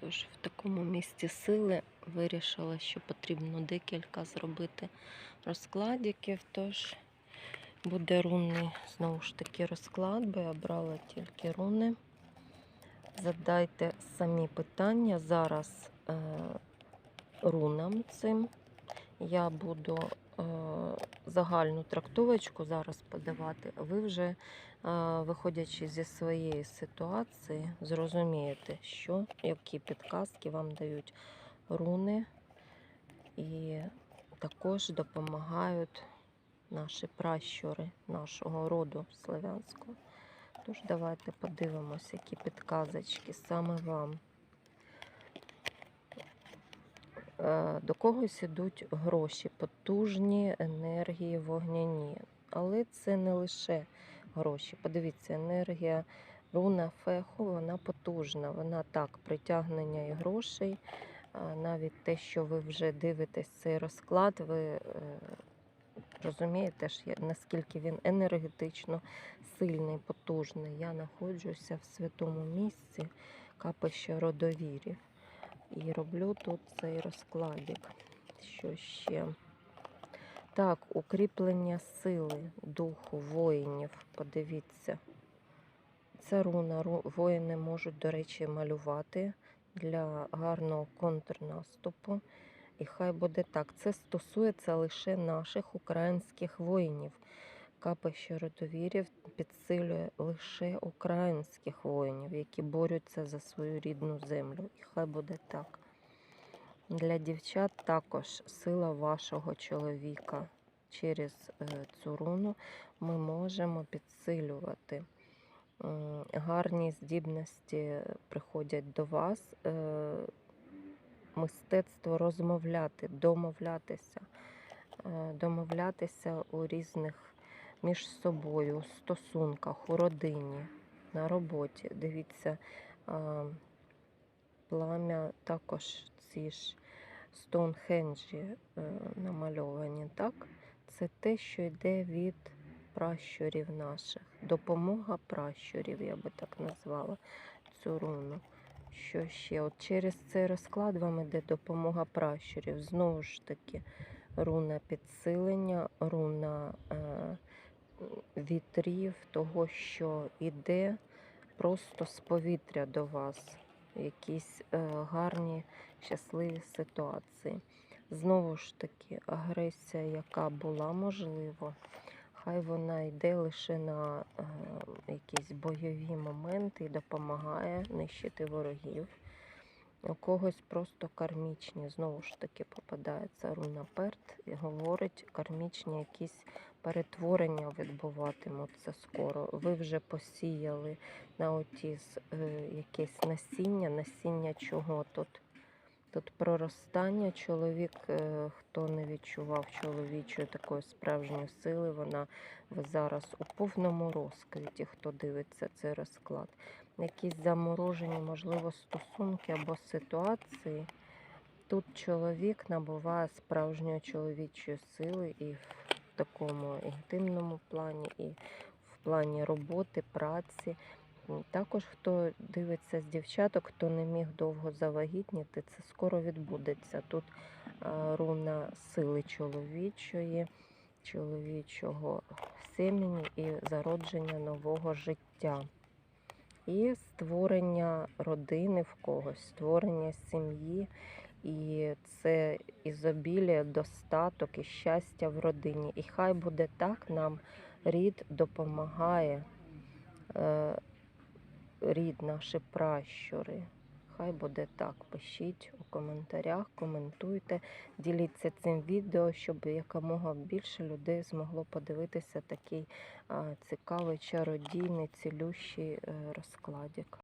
Тож в такому місці сили вирішила, що потрібно декілька зробити розкладиків. Тож буде рунний знову ж таки розклад, бо я брала тільки руни. Задайте самі питання. Зараз е, рунам цим. Я буду загальну трактовочку зараз подавати. Ви вже, е, виходячи зі своєї ситуації, зрозумієте, що, які підказки вам дають руни, і також допомагають наші пращури нашого роду славянського. Тож давайте подивимося, які підказочки саме вам. Е, До когось ідуть гроші, потужні енергії вогняні. Але це не лише гроші. Подивіться, енергія руна феху, вона потужна. Вона так, притягнення і грошей. Навіть те, що ви вже дивитесь цей розклад, ви е, розумієте, наскільки він енергетично сильний, потужний. Я знаходжуся в святому місці, капище родовірів. І роблю тут цей розкладик. Що ще? Так, укріплення сили, духу, воїнів. Подивіться. Це руна. Воїни можуть, до речі, малювати для гарного контрнаступу. І хай буде так. Це стосується лише наших українських воїнів. Капище родовірів підсилює лише українських воїнів, які борються за свою рідну землю. І хай буде так. Для дівчат також сила вашого чоловіка. Через е, цю руну ми можемо підсилювати. Гарні здібності приходять до вас. е, Мистецтво розмовляти, домовлятися, е, домовлятися у різних між собою, у стосунках, у родині, на роботі. Дивіться, плам'я також ці ж Стоунхенджі е, намальовані, так? Це те, що йде від пращурів наших. Допомога пращурів, я би так назвала цю руну. Що ще? От через цей розклад вам іде допомога пращурів. Знову ж таки, руна підсилення, руна е, вітрів, того, що йде просто з повітря до вас. Якісь е, гарні, щасливі ситуації. Знову ж таки, агресія, яка була можливо, хай вона йде лише на е, якісь бойові моменти і допомагає нищити ворогів. У когось просто кармічні, знову ж таки, попадається руна перт і говорить, кармічні якісь перетворення відбуватимуться скоро. Ви вже посіяли на отіс е, якесь насіння, насіння чого тут? Тут проростання чоловік, е, хто не відчував чоловічої такої справжньої сили, вона зараз у повному розквіті, хто дивиться цей розклад. Якісь заморожені, можливо, стосунки або ситуації. Тут чоловік набуває справжньої чоловічої сили і в такому інтимному плані, і в плані роботи, праці. Також хто дивиться з дівчаток, хто не міг довго завагітніти, це скоро відбудеться. Тут руна сили чоловічої, чоловічого семені і зародження нового життя. І створення родини в когось, створення сім'ї, і це ізобілія, достаток і щастя в родині. І хай буде так, нам рід допомагає, е, рід наші пращури. Хай буде так. Пишіть у коментарях, коментуйте, діліться цим відео, щоб якомога більше людей змогло подивитися такий цікавий, чародійний, цілющий е, розкладик.